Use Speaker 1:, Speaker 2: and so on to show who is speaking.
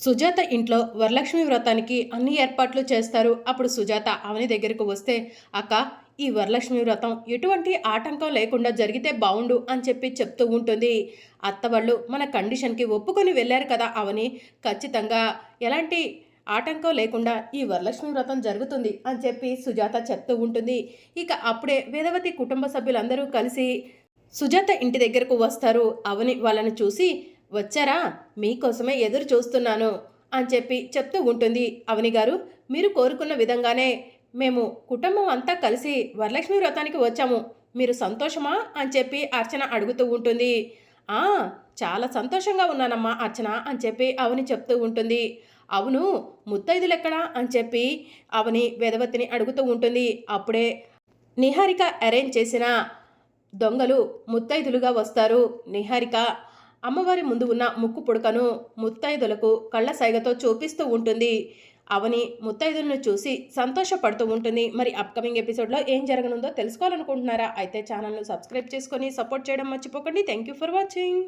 Speaker 1: సుజాత ఇంట్లో వరలక్ష్మి వ్రతానికి అన్ని ఏర్పాట్లు చేస్తారు. అప్పుడు సుజాత అవని దగ్గరకు వస్తే అక్క ఈ వరలక్ష్మి వ్రతం ఎటువంటి ఆటంకం లేకుండా జరిగితే బాగుండు అని చెప్పి చెప్తూ ఉంటుంది. అత్త వాళ్ళు మన కండిషన్కి ఒప్పుకొని వెళ్ళారు కదా అవని ఖచ్చితంగా ఎలాంటి ఆటంకం లేకుండా ఈ వరలక్ష్మి వ్రతం జరుగుతుంది అని చెప్పి సుజాత చెప్తూ ఉంటుంది. ఇక అప్పుడే వేదవతి కుటుంబ సభ్యులందరూ కలిసి సుజాత ఇంటి దగ్గరకు వస్తారు. అవని వాళ్ళని చూసి వచ్చారా? మీకోసమే ఎదురు చూస్తున్నాను అని చెప్పి చెప్తూ ఉంటుంది అవని గారు. మీరు కోరుకున్న విధంగానే మేము కుటుంబం అంతా కలిసి వరలక్ష్మి వ్రతానికి వచ్చాము. మీరు సంతోషమా? అని చెప్పి అర్చన అడుగుతూ ఉంటుంది. ఆ చాలా సంతోషంగా ఉన్నానమ్మా అర్చన అని చెప్పి అవని చెప్తూ ఉంటుంది. అవును ముత్తైదులెక్కడా? అని చెప్పి అవని వేదవతిని అడుగుతూ ఉంటుంది. అప్పుడే నిహారిక అరేంజ్ చేసిన దొంగలు ముత్తైదులుగా వస్తారు. నిహారిక అమ్మవారి ముందు ఉన్న ముక్కు పుడకను ముత్తైదులకు కళ్ళ సైగతో చూపిస్తూ ఉంటుంది. అవని ముత్తైదులను చూసి సంతోషపడుతూ ఉంటుంది. మరి అప్కమింగ్ ఎపిసోడ్లో ఏం జరగనుందో తెలుసుకోవాలనుకుంటున్నారా? అయితే ఛానల్ను సబ్స్క్రైబ్ చేసుకొని సపోర్ట్ చేయడం మర్చిపోకండి. Thank you for watching